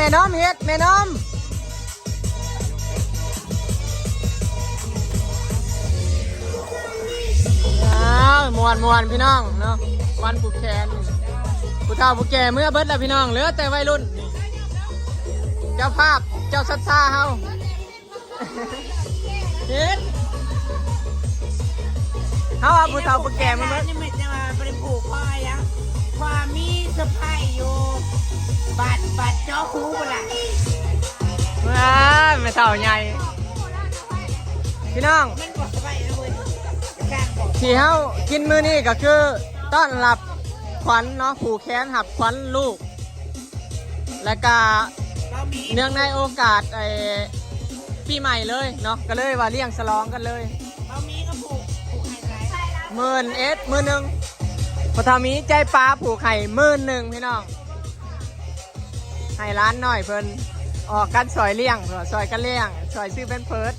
แม่น้อมเฮ็ดแม่น้อมอ้าวมวนมวนพี่น้องเนาะมวนผูกแขนผู้เฒ่าผู้แก่เมื่อเบิดแล้วพี่น้องเหลือแต่วัยรุ่น เจ้าภาพเจ้าซัดซาเฮาเฮ็ดเฮาเอาผู้เฒ่าผู้แก่มาเบิดนี่ไม่จะมาบริผูกพ่อยัง ความมีสะพายอยู่บัดบัดเจาะหูบ่ล่ะว้าไม่เท่าใหญ่ พี่น้อง มันบ่สบายนะเว้ยการบอกที่เฮากินมื้อนี้ก็คือต้อนรับขวัญเนาะผูกแขนหับขวัญลูก และก็เรามีเนื่องในโอกาสไอ้ปีใหม่เลยเนาะก็เลยว่าเลี้ยงฉลองกันเลยเรามีก็ผูกผูกให้ไรหมื่นเอสหมื่นหนึ่ง พอทามีใจปลาผูกไข่มื่นหนึ่งพี่น้องให้ร้านหน่อยเพิ่นออกกันซอยเลี้ยงเผื่อซอยกันเลี้ยงซอยซื้อเป็นเพิร์ด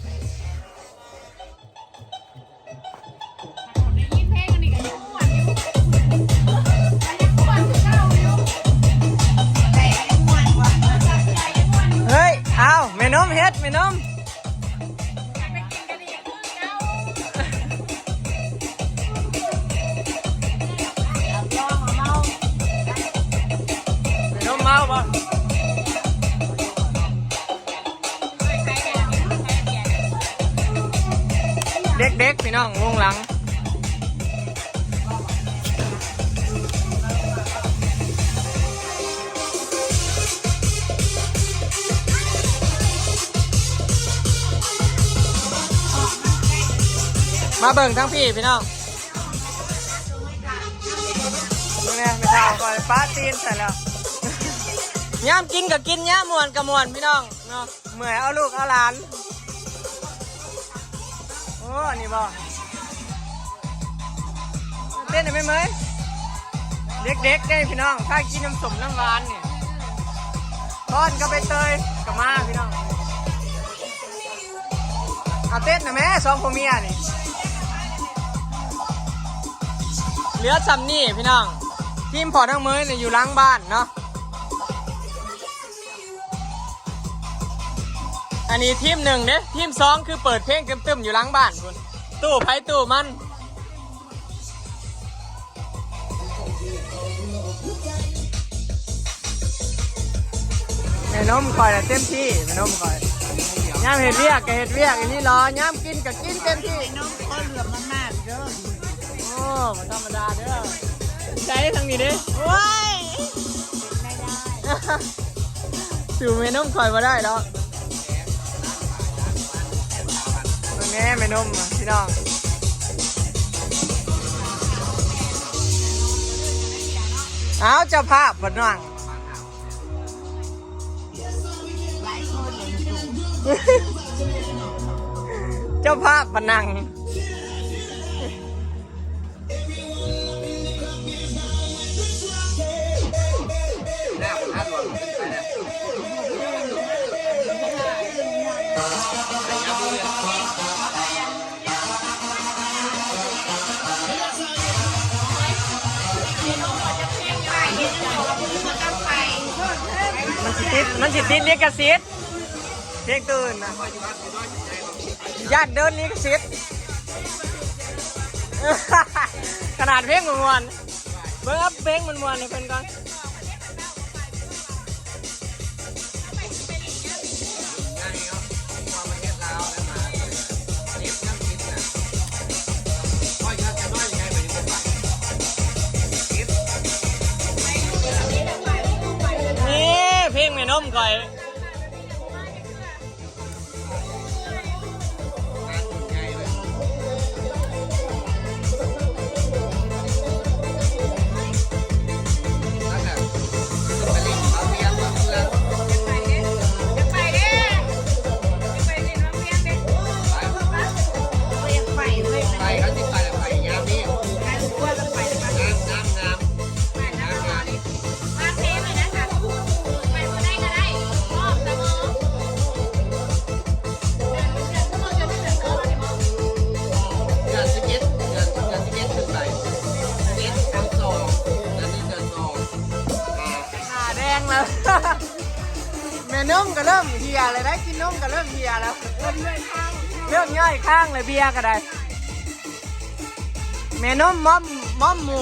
เฮ้ย เอาแม่นมเฮ็ดแม่นม น้องวงหลัง มาเบิ่งทั้งพี่พี่น้องนี่ไงไม่เท่าก่อนป้าตีนใส่แล้วย่ามกินกับกินย่ามมวนกับมวนพี่น้องเนาะเมื่อยเอาลูกเอาหลาน โอ้ นี่บ่ เต้นได้ไหมเมยเด็กๆได้พี่น้องถ้ากินน้ำสมน้ำหวานนี่ทอนก็ไปเตยกับมาพี่น้องเอาเต้นนะแม่สองผัวเมียนี่เหลือซ้ำนี่พี่น้องทีมพอทั้งมือเนี่ยอยู่ล้างบ้านเนาะอันนี้ทีมหนึ่งเด้ทีมสองคือเปิดเพลงเตึมๆอยู่ล้างบ้านคุณตู้ไผ่ตู้มัน แม่นมคอยน่ะเต็มที่แม่นมคอยย่ามเห็ดเวียกก็เห็ดเวียกอันนี้รอย่ามกินก็กินเต็มที่ไอ้น้องก็เหลือมมากๆเด้อโอ้มันธรรมดาเด้อใจทางนี้เด้โอ้ยไม่ได้สู่เมนุ่มคอยมาได้แล้วตรงนี้เมนุ่มอะพี่น้องเอาเจ้าภาพบนนั่ง เจ้าภาพปนังนัดมันสิติดมันสิติดเรียกกระซิด เที่งตื่นนะญาติเดินลิขสิทธิ์ขนาดเพลงมันมวนเบิ่งเพลงมันมวนๆให้เพิ่นก่อนนี่เพลงแม่นมก่อย เลยได้กินนุ่มก็เริ่มเฮียแล้ว เริ่มย่อยข้างเลยเบียร์ก็ได้แม่นุ่มมอมมอมหมู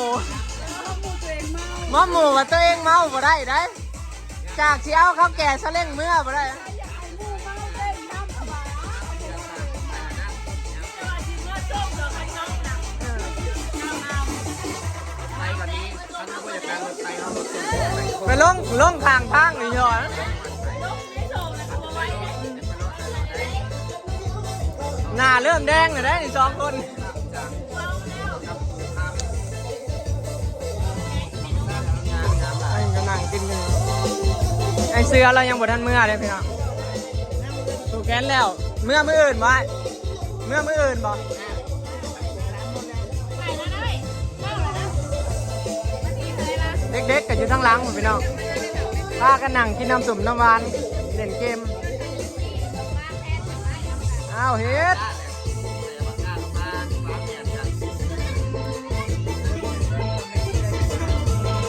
มอมหมูว่าตัวเองเมาบ่ได้ได้จากที่เอาเขาวแก่ซะเล่งเมื่อบ่ได้ไปลงลงข้างทางนี่เหรอ หน้าเริ่มแดงเลยได้นี่สองคนไอ้ก็นั่งกินอยู่ไอ้เสือเรายังบ่ทันเมื่อเลยพี่น้องถูกแกนแล้ว เมื่อมืออื่นบ่เมื่อมืออื่นบ่เด็กๆก็อยู่ทั้งหลังหมดพี่น้องพากันนั่งกินน้ำสุ่มน้ำหวานเล่นเกม อ้าวเฮ็ด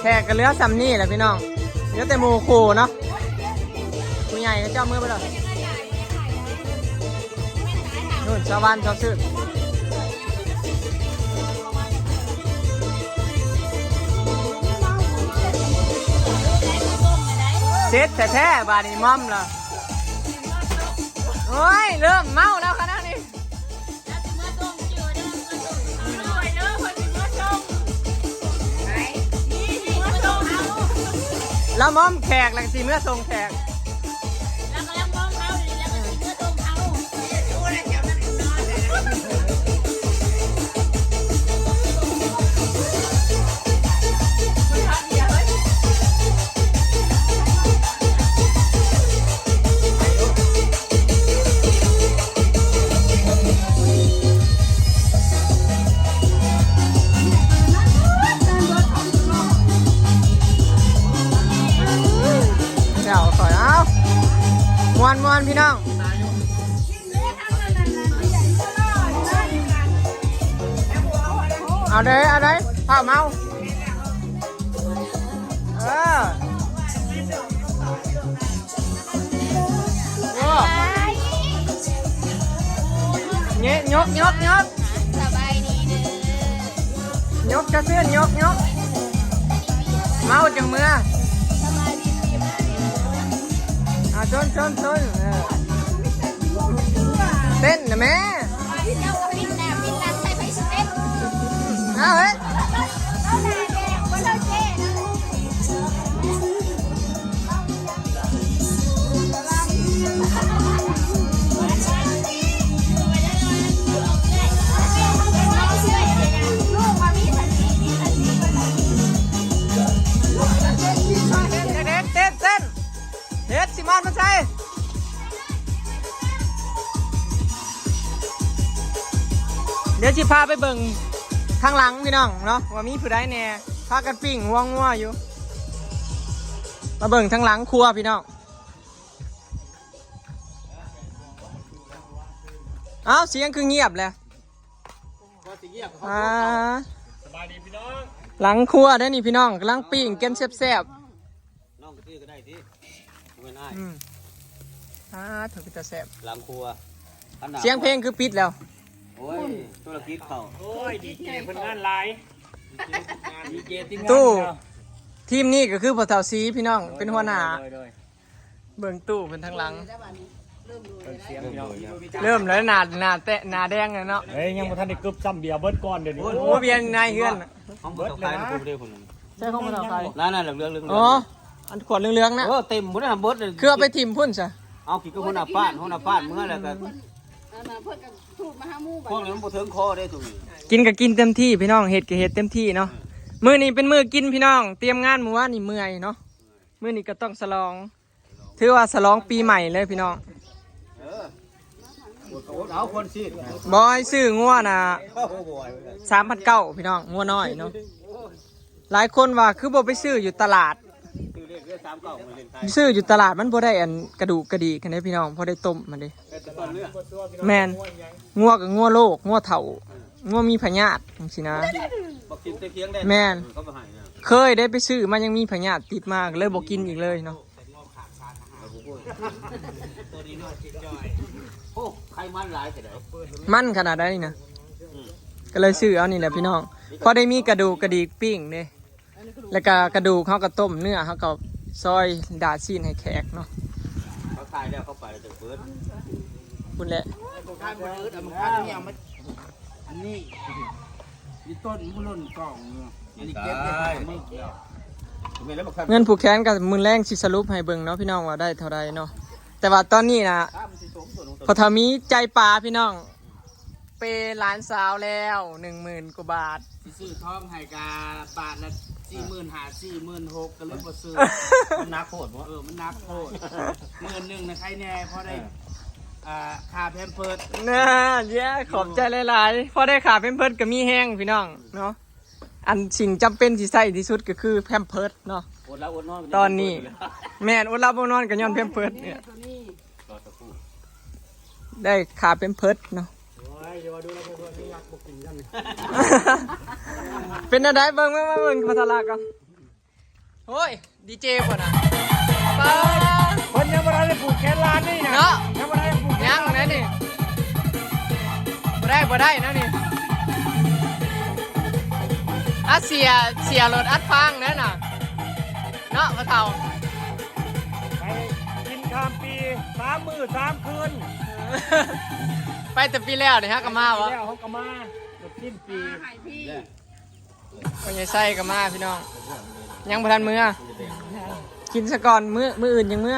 แขกกันเลือซัมนี่แหละพี่น้องเลือแต่หมูคูเนาะผู้ใหญ่ก็เจ้ามือไปเลยนู่นชาวบ้านชาวซื้อเซ็ตแท้ๆบาดนี้ม่อมละ โอ้ย เริ่มเมาแล้วขนาดนี้แล้วม่อมแขกหลังสีเมื่อทรงแขก เอาเด้เอาเด้ผ้าเมาเออโอ้เงี้ยยกยกยกสบายดีเด้อยกจะเสื้อนยกยกเมาจังเมื่อสบาชนชนชนเต้นนะแม่ เอาเฮ้ยเอาแน่แน่ว่าเราเจ๊นะเด็กๆเต้นเต้นเฮ็ดสิมอนมาใส่เดี๋ยวจิพาไปเบิ่งางหลังพี่น้องเนาะว่ามีผู้ใดแหน่พากันปิ้งหัวงัวอยู่ มาเบิ่งทางหลังครัวพี่น้องเอ้าเสียงคือเงียบเลยอ่าหลังครัวได้อนี่พี่น้องกำลังปิ้งกันแซ่บๆน้องกระตื้อก็ได้ที่ไม่ง่ายอืมอ่าถูกจะแซ่บหลังครัว เสียงเพลงคือปิดแล้ว โอ้ยธุรกิจเขาโอ้ยดีเจเพิ่นงานหลายดีเจที่ตู้ทีมนี้ก็คือพอเท่าซีพี่น้องเป็นหัวหน้าโดยโดยเบิ่งตู้เป็นทางหลังเพิ่นเสียงพี่น้องเริ่มแล้วหนาหนาแตะหนาแดงเลยเนาะเฮ้ยยังบ่ทันได้กึบซ้ำเบียร์เบิดก่อนเดี๋ยวนี้โอ้เบียนนายเฮือนห้องผู้ขายนะผู้ได้คนนึงใช่ของพอเท่าใครนั่นน่ะเหลืองๆเหลืองอ๋ออันขวดเหลืองๆนะเออเต็มพุ่นน่ะเบิดเลยคือเอาไปทิมพุ่นซะเอากี่ก็คนอาป้านคนอาป้านเมื่อแล้วก็เอามาเพิ่นกับถูกมาห้ามู่พวกนี้มันบ่ถึงคอได้ตรงนี้กินก็กินเต็มที่พี่น้องเห็ดก็เห็ดเต็มที่เนาะมื้อนี้เป็นมื้อกินพี่น้อง เตรียมงานมื้อวานนี่เมื่อยเนาะมื้อนี้ก็ต้องฉลอง ถือว่าฉลองปีใหม่เลยพี่น้องเออเอาคนซีดบอยซื้องัวน่ะโอ้โหบอยสามพันเก้าพี่น้องงัวน้อยเนาะหลายคนว่าคือบ่ไปซื้ออยู่ตลาด คือเรียกเรียกสามเก้ามาเล่นไทยซื้ออยู่ตลาดมันบ่ได้อันกระดูกกระดีกันได้พี่น้องพอได้ต้มมันเด้เป็นต้นเรื่องแมนงัวกับงัวโลกงัวเฒ่างัวมีพยาธิจังซี่นะบอกกินแต่เพียงได้แม่นเขามาให้นะเคยได้ไปซื้อมันยังมีพยาธิติดมากเลยบ่กินอีกเลยเนาะตัวนี้นวดจิตจอยโอ้ใครมันหลายแต่เดี๋ยวมั่นขนาดนั้นนี่นะก็เลยซื้อเอานี่แหละพี่น้องพอได้มีกระดูกกระดีกปิ้งเด้แล้วก็กระดูกเขาก็ต้มเนื้อเขาก็ ซอยดาดซีนให้แขกเนาะเขาตายแล้วเขาไปแล้วจะเฟิร์สคุณแหละทานมันอืดเอามาทานเนี่ยมันอันนี้มีต้นมุลุ่นกล่องเนาะอันนี้เก็บได้มึกแล้วไม่แล้วมาคันเงินผูกแขนกับมือแรงสิสรุปให้เบิ่งเนาะพี่น้องว่าได้เท่าไรเนาะแต่ว่าตอนนี้นะข้ามสิสมส่วนของตัวพอทามีใจปลาพี่น้อง เปหลานสาวแล้วหนึ่งหมื่นกว่าบาทสิซื้อทองให้กาบาทละ สี่หมื่นห้าสี่หมื่นหกก็เลยบ่ซื้อมันนักโคตรมั้งเออมันนักโทษหมื่นหนึ่งนะใครแน่เพราะได้อ่าค่าแพมเพิร์ดน่าเย้ขอบใจหลายๆพอได้ขาเป็นเพิร์ดก็มีแห้งพี่น้องเนาะอันสิ่งจำเป็นที่ใส่ที่สุดก็คือแพมเพิร์ดเนาะอดแล้วอดนอนตอนนี้ แม่นอดรับบ่นอนกันย้อนแพมเพิร์ดเนี่ยรอสักครู่ได้ขาเป็นเพิร์ดเนาะโอ้ย เดี๋ยวมาดูแล้วพวกนี้รักบกินกันเป็นอะไรเบิ่งเบิ่งเบิ่งเบิ่งพัทลากันโอ้ยดีเจป่ะนะเปิดคนยังไม่ได้ผูกแขนร้านนี่นะเนาะยังไม่ได้ผูกแขนยังนะนี่บ่ได้บ่ได้นะนี่อัดเสียเสียรถอัดฟังนั่นน่ะเนาะพ่อเฒ่าไปกินข้ามปีสามมือสามคืน ไปแต่ปีแล้วนี่ฮะก็มาวะแล้วเขาก็มาหมดสิ้นปีคนใหญ่ไส้ก็มาพี่น้อง ยังบ่ทันมื้อกินซะก่อนมื้อมื้ออื่นยังมื้อ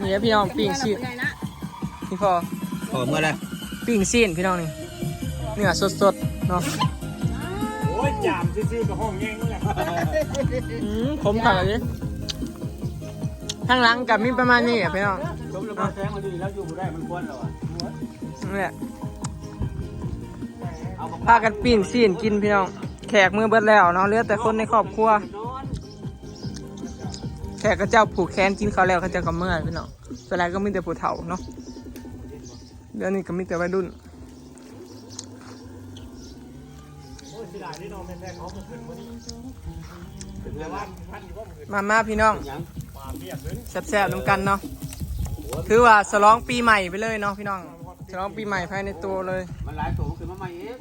นี่แหละพี่น้องปิ้งซีนนี่พอขอเมื่อไรปิ้งซีนพี่น้องนี่เนื้อสดๆเนาะโอ้ยจามซื่อๆกับห้องแย่งนั่นแหละอืมขมขนาดนี้ข้างหลังกับมีประมาณนี้อะพี่น้อง ชมแล้วมาแซงมาดีแล้วอยู่ได้มันควรแล้วอะนี่แหละพากันปิ้งซีนกินพี่น้อง แขกมือเบิดแล้วเนาะเหลือแต่คนในครอบครัว แขกก็เจ้าผูกแขนกินเขาวแล้วเขาเจะก็เมื่อยพี่น้องส่วนใหญ่ก็มีแต่ผู้เฒ่าเนาะเดี๋ยวนี้ก็มีแต่วัยรุ่น โอ้ยสิหลายที่นอนแม่ๆเขามาขึ้นวันนี้ถึงแล้วว่าพันอยู่ว่ามันขึ้นมามาพี่น้องยังควาเรียบเลย แซ่บๆน้ำกันเนาะ ถือว่าฉลองปีใหม่ไปเลยเนาะพี่น้องฉลองปีใหม่ภายในตัวเลยมันหลายตัวคือมาใหม่เอง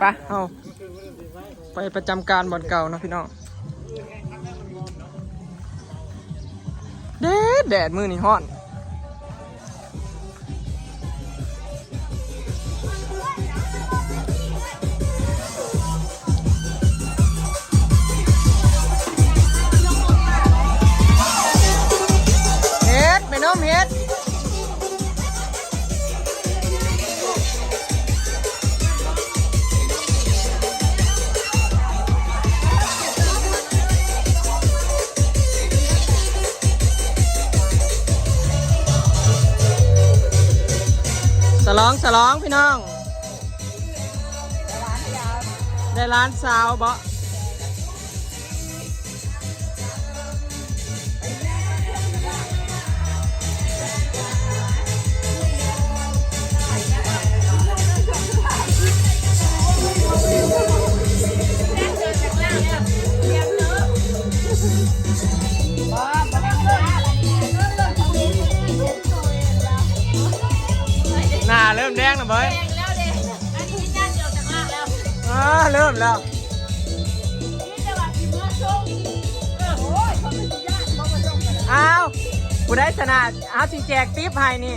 ไปเอาไปประจำการบ่อนเก่าเนาะพี่น้องแดดแดดมือนี่ฮ้อน ร้านสาวบ่ เริ่มแล้วนี่จะว่าที่เมื่อส่งเออโอ้ยเขาเป็นญาติเขามาส่งกันแล้วอ้าวกูได้ชนะเอาสิแจกติ๊บให้นี่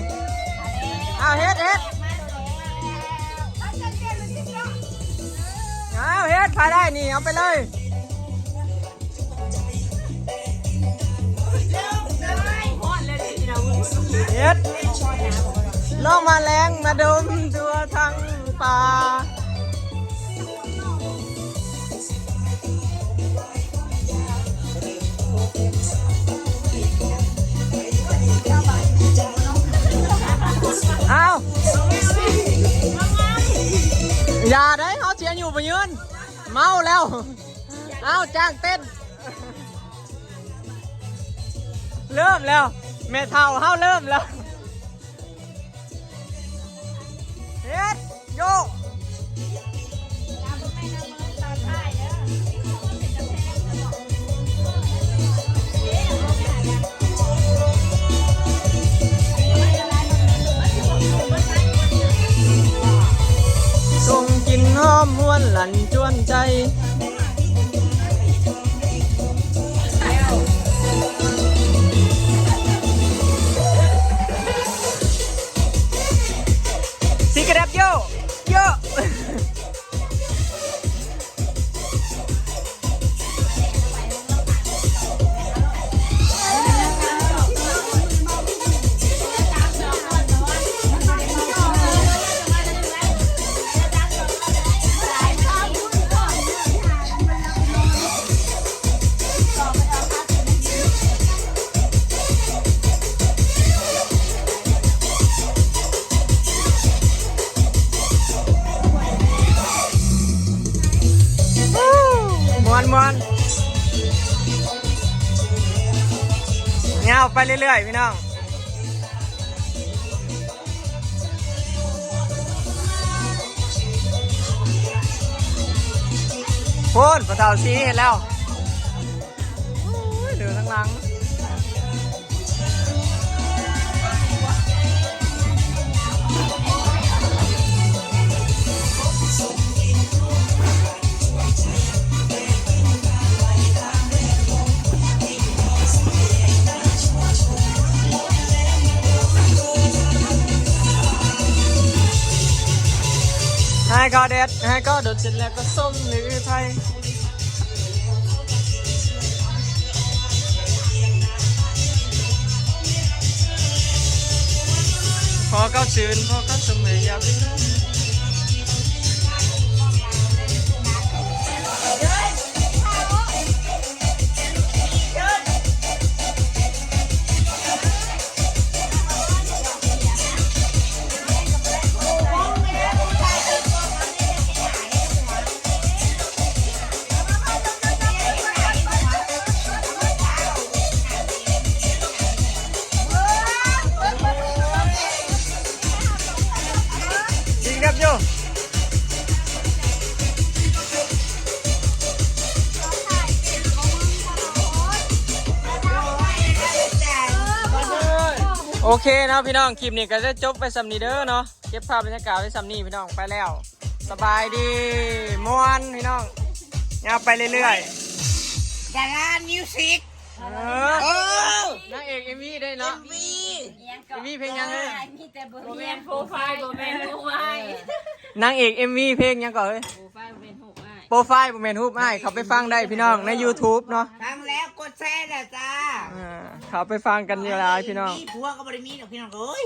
เอาเฮ็ดเฮ็ดมาแล้วแล้วฉันเรียนเลยที่เนาะเอาเฮ็ดพาได้นี่เอาไปเลยเร็วเลยฮอดเลยที่เราเฮ็ดลองมาแรงมาดมตัวทั้งป่า เอาอย่าได้เขาเชียร์อยู่ไปยืน เมาแล้ว เอาจ้างเต้น เริ่มแล้วแม่เท่าเฮาเริ่มแล้วเฮ็ดโย มมวนหลั่นจวนใจ ไปเรื่อยๆ พี่น้องพูนประเทาซีเห็นแล้วเดือทั้งหลัง ให้ก็เด็ดให้ก็โดดเสร็จแล้วก็ส้มหรือไทยพอเข้าชื่นพอเข้าสมัยยาว โอเคเนาะพี่น้องคลิปนี้ก็จะจบไปสำนีเด้อเนาะเก็บภาพบรรยากาศไว้สำนีพี่น้องไปแล้ว สบายดีม่วนพี่น้องยาวไปเรื่อยดารามิวสิกๆเออนางเอกเอมี่ได้เนาะวีเอมี่เพลงยังไงมีแต่เบอร์แมนโปรไฟล์โปรแมนโปรไฟล์นางเอกเอมี่เพลงยังก่อนเลยโปรไฟล์เป็นหกอะโป รไฟล์ผมเป็นรูปให้เขาไปฟังได้พี่น้องใน YouTube เนาะฟังแล้วกดแชร์นะจ้าอ่าเขาไปฟังกันเยอะเลยพี่น้อง มีผัวก็บริมีดอกพี่น้องเอ้ย